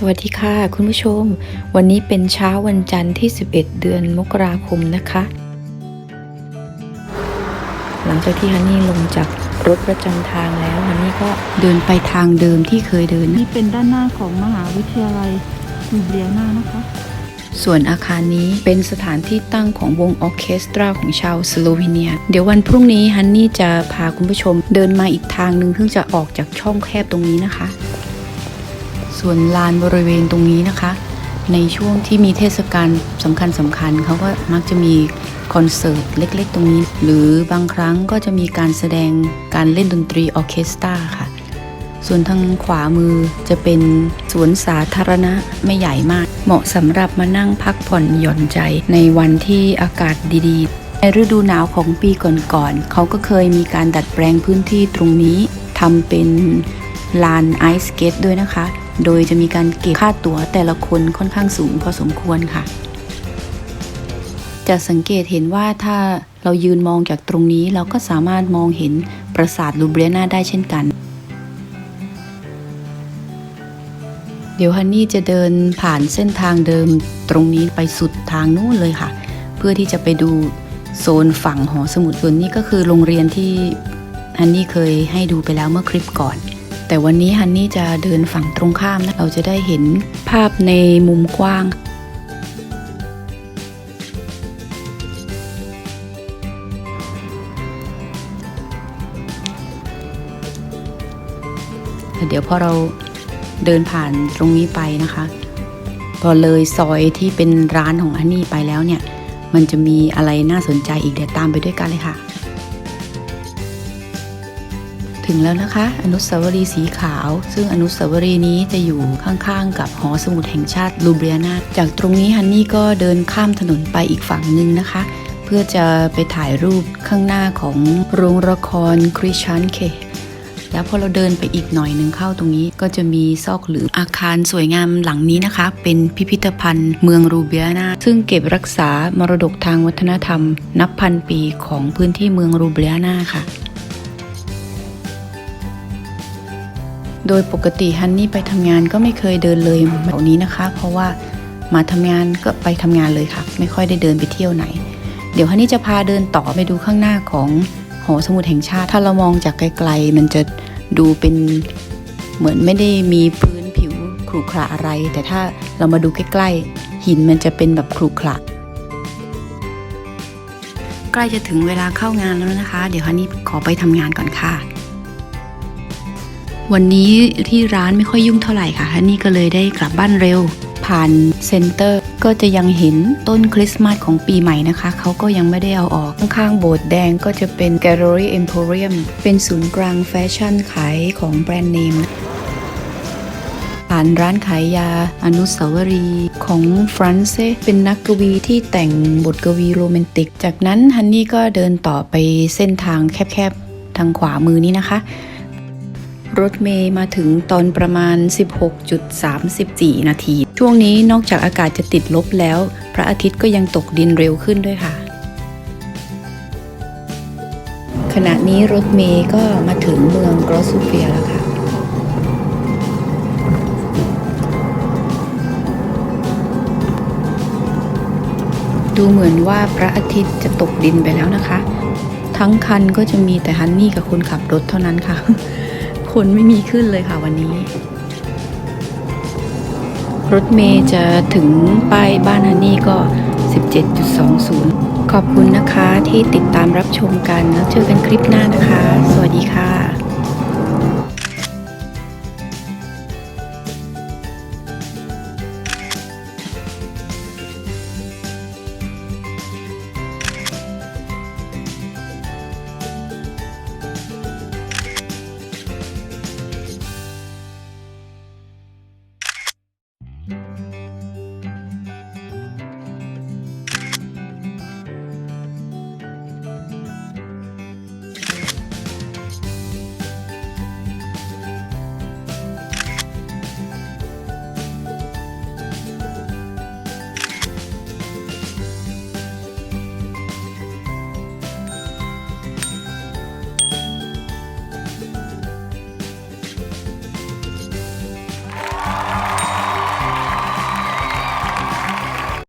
สวัสดีค่ะ คุณผู้ชม วันนี้เป็นเช้าวันจันทร์ที่ 11 เดือนมกราคมนะคะ หลังจากที่ฮันนี่ลงจากรถประจำทางแล้วฮันนี่ก็เดินไปทางเดิมที่เคยเดิน นี่เป็นด้านหน้าของมหาวิทยาลัยลูเบียนานะคะ ส่วนอาคารนี้เป็นสถานที่ตั้งของวงออร์เคสตราของชาวสโลวีเนีย เดี๋ยววันพรุ่งนี้ฮันนี่จะพาคุณผู้ชมเดินมาอีกทางหนึ่งเพิ่งจะออกจากช่องแคบตรงนี้นะคะ ส่วนลานบริเวณตรงนี้นะคะ ในช่วงที่มีเทศกาลสำคัญสำคัญๆเขาก็มักจะมีคอนเสิร์ตเล็กๆ ตรงนี้ หรือบางครั้งก็จะมีการแสดงการเล่นดนตรีออเคสตราค่ะ ส่วนทางขวามือจะเป็นสวนสาธารณะไม่ใหญ่มาก เหมาะสำหรับมานั่งพักผ่อนหย่อนใจในวันที่อากาศดีๆ ในฤดูหนาวของปีก่อนๆเขาก็เคยมีการดัดแปลงพื้นที่ตรงนี้ทำเป็นลานไอซ์สเกตด้วยนะคะ โดยจะมีการเก็บค่าตั๋วแต่ละคนค่อนข้างสูงพอสมควรค่ะ จะสังเกตเห็นว่าถ้าเรายืนมองจากตรงนี้เราก็สามารถมองเห็นปราสาทลูเบรียนาได้เช่นกัน เดี๋ยวฮันนี่จะเดินผ่านเส้นทางเดิมตรงนี้ไปสุดทางนู้นเลยค่ะ เพื่อที่จะไปดูโซนฝั่งหอสมุดส่วนนี้ก็คือโรงเรียนที่ฮันนี่เคยให้ดูไปแล้วเมื่อคลิปก่อน แต่วันนี้ฮันนี่จะเดินฝั่งตรงข้ามนะเราจะได้เห็นภาพในมุมกว้างเดี๋ยวพอเราเดินผ่านตรงนี้ไปนะคะ พอเลยซอยที่เป็นร้านของฮันนี่ไปแล้วเนี่ย มันจะมีอะไรน่าสนใจอีกเดี๋ยวตามไปด้วยกันเลยค่ะ ถึงแล้วนะคะ อนุสาวรีย์สีขาว ซึ่งอนุสาวรีย์นี้จะอยู่ข้างๆ กับหอสมุดแห่งชาติลูเบียนาจากตรงนี้ฮันนี่ก็เดินข้ามถนนไปอีกฝั่งหนึ่งนะคะ เพื่อจะไปถ่ายรูปข้างหน้าของโรงละครคริชันเคแล้วพอเราเดินไปอีกหน่อยหนึ่งเข้าตรงนี้ก็จะมีซอกหรืออาคารสวยงามหลังนี้นะคะ เป็นพิพิธภัณฑ์เมืองรูเบียนาซึ่งเก็บรักษามรดกทางวัฒนธรรม นับพันปีของพื้นที่เมืองรูเบียนาค่ะ โดยปกติฮันนี่ไปทำงานก็ไม่เคยเดินเลยแถวนี้นะคะ เพราะว่ามาทำงานก็ไปทำงานเลยค่ะ ไม่ค่อยได้เดินไปเที่ยวไหน เดี๋ยวฮันนี่จะพาเดินต่อไปดูข้างหน้าของหอสมุดแห่งชาติ ถ้าเรามองจากไกลๆ มันจะดูเป็นเหมือนไม่ได้มีพื้นผิวขรุขระอะไร แต่ถ้าเรามาดูใกล้ๆ หินมันจะเป็นแบบขรุขระใกล้จะถึงเวลาเข้างานแล้วนะคะ เดี๋ยวฮันนี่ขอไปทำงานก่อนค่ะ วันนี้ที่ร้านไม่ค่อยยุ่งเท่าไหร่ค่ะฮันนี่ก็เลยได้กลับบ้านเร็ว ผ่านเซ็นเตอร์ก็จะยังเห็นต้นคริสต์มาสของปีใหม่นะคะ เขาก็ยังไม่ได้เอาออก ข้างๆโบสถ์แดงก็จะเป็น Gallery Emporium เป็นศูนย์กลางแฟชั่นขายของแบรนด์เนมผ่านร้านขายยาอนุสาวรีย์ของฟรานเซเป็นนักกวีที่แต่งบทกวีโรแมนติก จากนั้นฮันนี่ก็เดินต่อไปเส้นทางแคบๆ ทางขวามือนี้นะคะ รถเมย์มาถึงตอนประมาณ 16.34 นาที ช่วงนี้นอกจากอากาศจะติดลบแล้ว พระอาทิตย์ก็ยังตกดินเร็วขึ้นด้วยค่ะ ขณะนี้รถเมย์ก็มาถึงเมืองกรอสซูเฟียแล้วค่ะดูเหมือนว่าพระอาทิตย์จะตกดินไปแล้วนะคะ ทั้งคันก็จะมีแต่ฮันนี่กับคนขับรถเท่านั้นค่ะ คนไม่มีขึ้นเลยค่ะวันนี้ รถเมย์จะถึงป้ายบ้านฮันนี่ก็ 17.20 ขอบคุณนะคะที่ติดตามรับชมกันแล้วเจอกันคลิปหน้านะคะ สวัสดีค่ะ